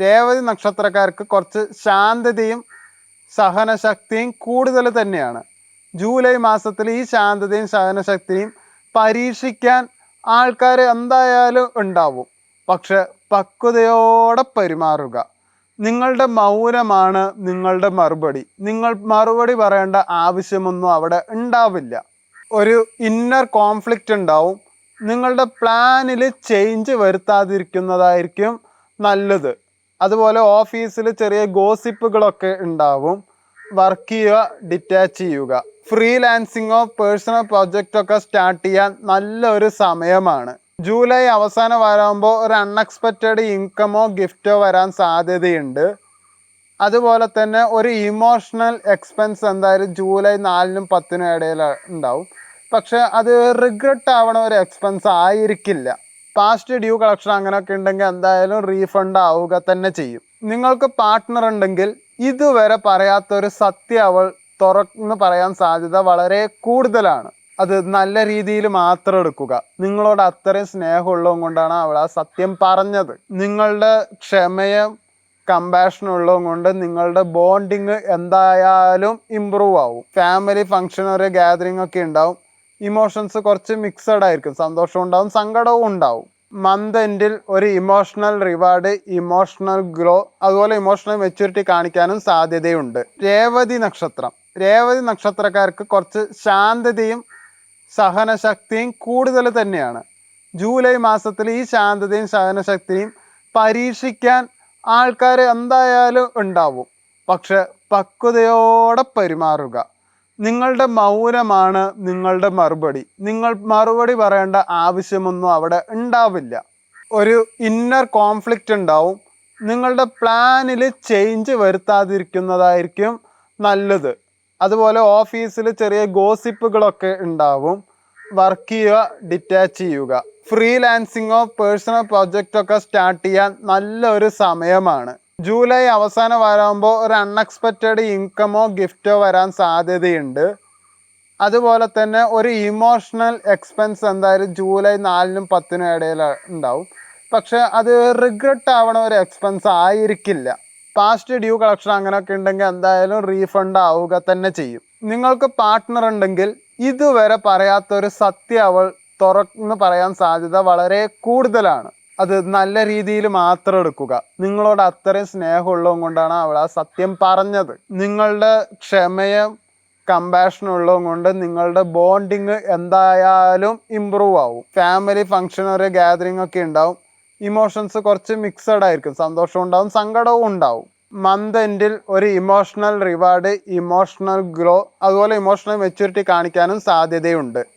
രേവതി നക്ഷത്രക്കാർക്ക് കുറച്ച് ശാന്തതയും സഹനശക്തിയും കൂടുതൽ തന്നെയാണ്. ജൂലൈ മാസത്തിൽ ഈ ശാന്തതയും സഹനശക്തിയും പരീക്ഷിക്കാൻ ആൾക്കാർ എന്തായാലും ഉണ്ടാവും. പക്ഷെ പക്വതയോടെ പെരുമാറുക. നിങ്ങളുടെ മൗനമാണ് നിങ്ങളുടെ മറുപടി. നിങ്ങൾ മറുപടി പറയേണ്ട ആവശ്യമൊന്നും അവിടെ ഉണ്ടാവില്ല. ഒരു ഇന്നർ കോൺഫ്ലിക്റ്റ് ഉണ്ടാവും. നിങ്ങളുടെ പ്ലാനിൽ ചേഞ്ച് വരുത്താതിരിക്കുന്നതായിരിക്കും നല്ലത്. അതുപോലെ ഓഫീസിൽ ചെറിയ ഗോസിപ്പുകളൊക്കെ ഉണ്ടാവും. വർക്ക് ചെയ്യുക ഡിറ്റാച്ച് ചെയ്യുക. ഫ്രീലാൻസിങ്ങോ പേഴ്സണൽ പ്രൊജക്റ്റൊക്കെ സ്റ്റാർട്ട് ചെയ്യാൻ നല്ലൊരു സമയമാണ്. ജൂലൈ അവസാനം വരാകുമ്പോൾ ഒരു അൺഎക്സ്പെക്റ്റഡ് ഇൻകമോ ഗിഫ്റ്റോ വരാൻ സാധ്യതയുണ്ട്. അതുപോലെ തന്നെ ഒരു ഇമോഷണൽ എക്സ്പെൻസ് എന്തായാലും ജൂലൈ നാലിനും പത്തിനും ഇടയിൽ ഉണ്ടാവും. പക്ഷെ അത് റിഗ്രറ്റ് ആവണ ഒരു എക്സ്പെൻസ് ആയിരിക്കില്ല. പാസ്റ്റ് ഡ്യൂ കളക്ഷൻ അങ്ങനെയൊക്കെ ഉണ്ടെങ്കിൽ എന്തായാലും റീഫണ്ട് ആവുക തന്നെ ചെയ്യും. നിങ്ങൾക്ക് പാർട്ട്ണർ ഉണ്ടെങ്കിൽ ഇതുവരെ പറയാത്തൊരു സത്യം അവൾ തുറന്ന് പറയാൻ സാധ്യത വളരെ കൂടുതലാണ്. അത് നല്ല രീതിയിൽ മാത്രം എടുക്കുക. നിങ്ങളോട് അത്രയും സ്നേഹമുള്ളതും കൊണ്ടാണ് അവൾ ആ സത്യം പറഞ്ഞത്. നിങ്ങളുടെ ക്ഷമയും കമ്പാഷൻ ഉള്ളതും കൊണ്ട് നിങ്ങളുടെ ബോണ്ടിങ് എന്തായാലും ഇമ്പ്രൂവ് ആവും. ഫാമിലി ഫംഗ്ഷൻ ഒരു ഗാദറിംഗ് ഒക്കെ ഉണ്ടാവും. ഇമോഷൻസ് കുറച്ച് മിക്സഡ് ആയിരിക്കും. സന്തോഷവും ഉണ്ടാവും സങ്കടവും ഉണ്ടാവും. മന്ത് എൻഡിൽ ഒരു ഇമോഷണൽ റിവാർഡ് ഇമോഷണൽ ഗ്രോ അതുപോലെ ഇമോഷണൽ മെച്യൂരിറ്റി കാണിക്കാനും സാധ്യതയുണ്ട്. രേവതി നക്ഷത്രം. രേവതി നക്ഷത്രക്കാർക്ക് കുറച്ച് ശാന്തതയും സഹനശക്തിയും കൂടുതൽ തന്നെയാണ്. ജൂലൈ മാസത്തിൽ ഈ ശാന്തതയും സഹനശക്തിയും പരീക്ഷിക്കാൻ ആൾക്കാർ എന്തായാലും ഉണ്ടാവും. പക്ഷെ പക്വതയോടെ പെരുമാറുക. നിങ്ങളുടെ മൗനമാണ് നിങ്ങളുടെ മറുപടി. നിങ്ങൾ മറുപടി പറയേണ്ട ആവശ്യമൊന്നും അവിടെ ഉണ്ടാവില്ല. ഒരു ഇന്നർ കോൺഫ്ലിക്റ്റ് ഉണ്ടാവും. നിങ്ങളുടെ പ്ലാനിൽ ചേഞ്ച് വരുത്താതിരിക്കുന്നതായിരിക്കും നല്ലത്. അതുപോലെ ഓഫീസിൽ ചെറിയ ഗോസിപ്പുകളൊക്കെ ഉണ്ടാവും. വർക്ക് ചെയ്യുക ഡിറ്റാച്ച് ചെയ്യുക. ഫ്രീലാൻസിങ്ങോ പേഴ്സണൽ പ്രൊജക്റ്റൊക്കെ സ്റ്റാർട്ട് ചെയ്യാൻ നല്ലൊരു സമയമാണ്. ജൂലൈ അവസാനം വരാകുമ്പോൾ ഒരു അൺഎക്സ്പെക്റ്റഡ് ഇൻകമോ ഗിഫ്റ്റോ വരാൻ സാധ്യതയുണ്ട്. അതുപോലെ തന്നെ ഒരു ഇമോഷണൽ എക്സ്പെൻസ് എന്തായാലും ജൂലൈ നാലിനും പത്തിനും ഇടയിൽ ഉണ്ടാവും. പക്ഷെ അത് റിഗ്രറ്റ് ആവണ ഒരു എക്സ്പെൻസ് ആയിരിക്കില്ല. പാസ്റ്റ് ഡ്യൂ കളക്ഷൻ അങ്ങനെയൊക്കെ ഉണ്ടെങ്കിൽ എന്തായാലും റീഫണ്ട് ആവുക തന്നെ ചെയ്യും. നിങ്ങൾക്ക് പാർട്ട്ണർ ഉണ്ടെങ്കിൽ ഇതുവരെ പറയാത്തൊരു സത്യം അവൾ തുറന്ന് പറയാൻ സാധ്യത വളരെ കൂടുതലാണ്. അത് നല്ല രീതിയിൽ മാത്രം എടുക്കുക. നിങ്ങളോട് അത്രയും സ്നേഹമുള്ളതും കൊണ്ടാണ് അവൾ ആ സത്യം പറഞ്ഞത്. നിങ്ങളുടെ ക്ഷമയും കമ്പാഷൻ ഉള്ളതും കൊണ്ട് നിങ്ങളുടെ ബോണ്ടിങ് എന്തായാലും ഇമ്പ്രൂവ് ആവും. ഫാമിലി ഫംഗ്ഷൻ ഒരു ഗാദറിംഗ് ഒക്കെ ഉണ്ടാവും. ഇമോഷൻസ് കുറച്ച് മിക്സഡ് ആയിരിക്കും. സന്തോഷവും ഉണ്ടാവും സങ്കടവും ഉണ്ടാവും. മന്ത് എൻഡിൽ ഒരു ഇമോഷണൽ റിവാർഡ് ഇമോഷണൽ ഗ്രോ അതുപോലെ ഇമോഷണൽ മെച്യൂരിറ്റി കാണിക്കാനും സാധ്യതയുണ്ട്.